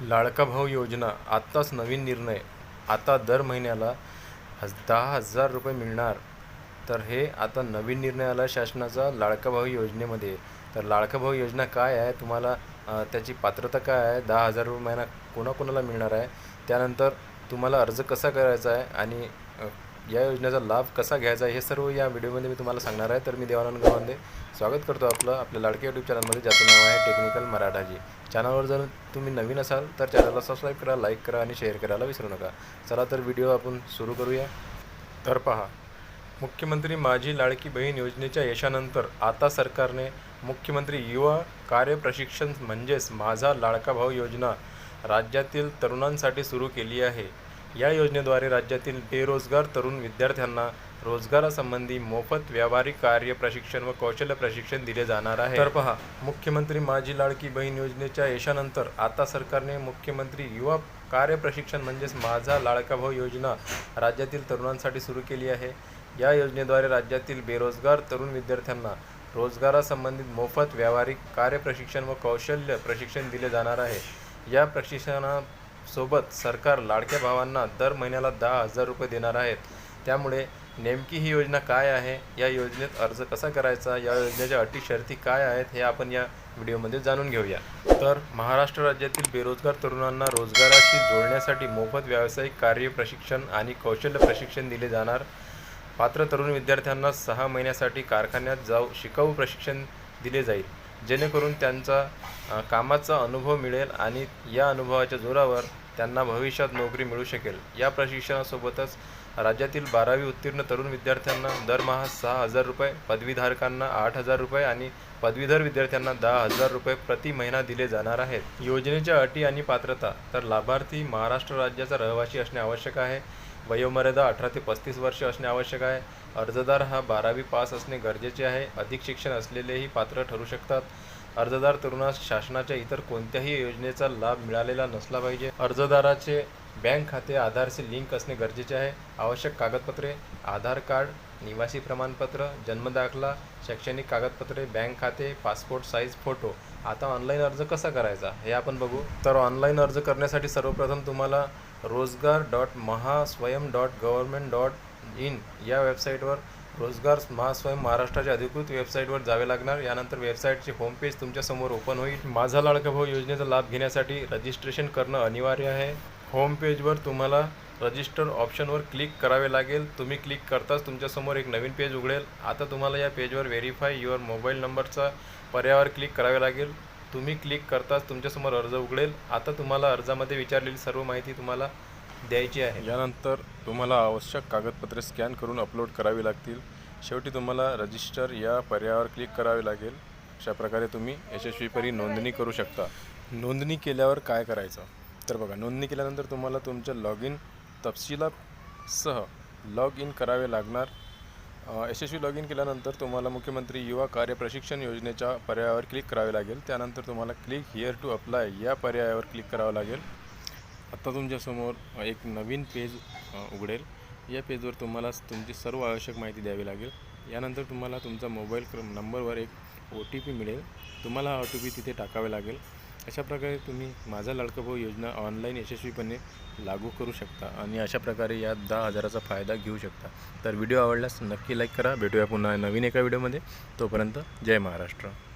लाडका भाऊ योजना आत्ताच नवीन निर्णय आता दर महिन्याला हज दहा हजार रुपये मिळणार. तर हे आता नवीन निर्णय आला शासनाचा लाडका भाऊ योजनेमध्ये. तर लाडका भाऊ योजना काय आहे? तुम्हाला त्याची पात्रता काय आहे? दहा हजार रुपये महिना कोणाकोणाला मिळणार आहे? त्यानंतर तुम्हाला अर्ज कसा करायचा आहे? आणि या योजनेचा लाभ कसा घ्यायचा आहे हे सर्व या व्हिडिओमध्ये मी तुम्हाला सांगणार आहे. तर मी देवानंद गावांदे. स्वागत करतो आपलं आपल्या लाडके यूट्यूब चॅनलमध्ये ज्याचं नाव आहे टेक्निकल मराठाजी चॅनलवर जर तुम्ही नवीन असाल तर चॅनलला सबस्क्राईब करा लाईक करा आणि शेअर करायला विसरू नका. चला तर व्हिडिओ आपण सुरू करूया. तर पहा मुख्यमंत्री माझी लाडकी बहीण योजनेच्या यशानंतर आता सरकारने मुख्यमंत्री युवा कार्य प्रशिक्षण म्हणजेच माझा लाडका भाऊ योजना राज्यातील तरुणांसाठी सुरू केली आहे. या योजनेद्वारे राज्यातील बेरोजगार तरुण विद्यार्थ्यांना रोजगारासंबंधी मोफत व्यावहारिक कार्य प्रशिक्षण व कौशल्य प्रशिक्षण दिले जाणार आहे. तर पहा मुख्यमंत्री माझी लाडकी बहीण योजनेच्या यशानंतर आता सरकारने मुख्यमंत्री युवा कार्य प्रशिक्षण म्हणजेच माझा लाडका भाऊ योजना राज्यातील तरुणांसाठी सुरू केली आहे. या योजनेद्वारे राज्यातील बेरोजगार तरुण विद्यार्थ्यांना रोजगारासंबंधित मोफत व्यावहारिक कार्य प्रशिक्षण व कौशल्य प्रशिक्षण दिले जाणार आहे. या प्रशिक्षणा सोबत सरकार लाडक्या भावांना दर महिन्याला दहा हजार रुपये देणार आहेत. त्यामुळे नेमकी ही योजना काय आहे? या योजनेत अर्ज कसा करायचा? या योजनेच्या अटी शर्ती काय आहेत? हे आपण या व्हिडिओमध्ये जाणून घेऊया. तर महाराष्ट्र राज्यातील बेरोजगार तरुणांना रोजगाराशी जोडण्यासाठी मोफत व्यावसायिक कार्य प्रशिक्षण आणि कौशल्य प्रशिक्षण दिले जाणार. पात्र तरुण विद्यार्थ्यांना सहा महिन्यासाठी कारखान्यात जाऊ शिकाऊ प्रशिक्षण दिले जाईल. जेणेकरून त्यांचा कामाचा अनुभव मिळेल आणि या अनुभवाच्या जोरावर त्यांना भविष्यात नोकरी मिळू शकेल. या प्रशिक्षणासोबतच राज्यातील बारावी उत्तीर्ण तरुण विद्यार्थ्यांना दरमहा सहा हजार रुपये पदवीधारकांना आठ हजार रुपये आणि पदवीधर विद्यार्थ्यांना दहा हजार रुपये प्रति महिना दिले जाणार आहेत. योजनेच्या अटी आणि पात्रता तर लाभार्थी महाराष्ट्र राज्याचा रहिवासी असणे आवश्यक आहे. वयोमर्यादा अठरा ते पस्तीस वर्ष असणे आवश्यक आहे. अर्जदार हा बारावी पास असणे गरजेचे आहे. अधिक शिक्षण असलेलेही पात्र ठरू शकतात. अर्जदार तरुणास शासनाच्या इतर कोणत्याही योजनेचा लाभ मिळालेला नसला पाहिजे. अर्जदाराचे बँक खाते आधारशी लिंक असणे गरजेचे आहे. आवश्यक कागदपत्रे आधार कार्ड निवासी प्रमाणपत्र जन्मदाखला शैक्षणिक कागदपत्रे बँक खाते पासपोर्ट साईज फोटो. आता ऑनलाईन अर्ज कसा करायचा? हे आपण बघू. तर ऑनलाईन अर्ज करण्यासाठी सर्वप्रथम तुम्हाला रोजगार dot Mahaswayam dot government dot in या वेबसाईटवर रोजगार महास्वयम महाराष्ट्राच्या अधिकृत वेबसाईटवर जावे लागणार. यानंतर वेबसाईटचे होमपेज तुमच्यासमोर ओपन होईल. माझा लाडका भाऊ योजनेचा लाभ घेण्यासाठी रजिस्ट्रेशन करणं अनिवार्य आहे. होमपेजवर तुम्हाला रजिस्टर ऑप्शनवर क्लिक करावे लागेल. तुम्ही क्लिक करताच तुमच्यासमोर एक नवीन पेज उघडेल. आता तुम्हाला या पेजवर व्हेरीफाय युअर मोबाईल नंबरचा पर्यायावर क्लिक करावे लागेल. तुम्ही क्लिक करताच तुमच्यासमोर अर्ज उघडेल. आता तुम्हाला अर्जामध्ये विचारलेली सर्व माहिती तुम्हाला द्यायची आहे. यानंतर तुम्हाला आवश्यक कागदपत्रे स्कॅन करून अपलोड करावी लागतील. शेवटी तुम्हाला रजिस्टर या पर्यायावर क्लिक करावे लागेल. अशा प्रकारे तुम्ही यशस्वीपरी नोंदणी करू शकता. नोंदणी केल्यावर काय करायचं? तर बघा नोंदणी केल्यानंतर तुम्हाला तुमच्या लॉग इन तपशिलासह लॉग इन करावे लागणार. यशस्वी लॉग इन केल्यानंतर तुम्हाला मुख्यमंत्री युवा कार्य प्रशिक्षण योजनेच्या पर्यायावर क्लिक करावे लागेल. त्यानंतर तुम्हाला क्लिक हिअर टू अप्लाय या पर्यायावर क्लिक करावं लागेल. आत्ता तुमच्यासमोर एक नवीन पेज उघडेल. या पेजवर तुम्हाला तुमची सर्व आवश्यक माहिती द्यावी लागेल. यानंतर तुम्हाला तुमचा मोबाईल क्रम नंबरवर एक ओ टी पी मिळेल. तुम्हाला हा ओ टी पी तिथे टाकावे लागेल. अशा प्रकारे तुम्ही माझा लाडका भाऊ योजना ऑनलाईन यशस्वीपणे लागू करू शकता आणि अशा प्रकारे या दहा हजाराचा फायदा घेऊ शकता. तर व्हिडिओ आवडल्यास नक्की लाईक करा. भेटूया पुन्हा नवीन एका व्हिडिओमध्ये तोपर्यंत जय महाराष्ट्र.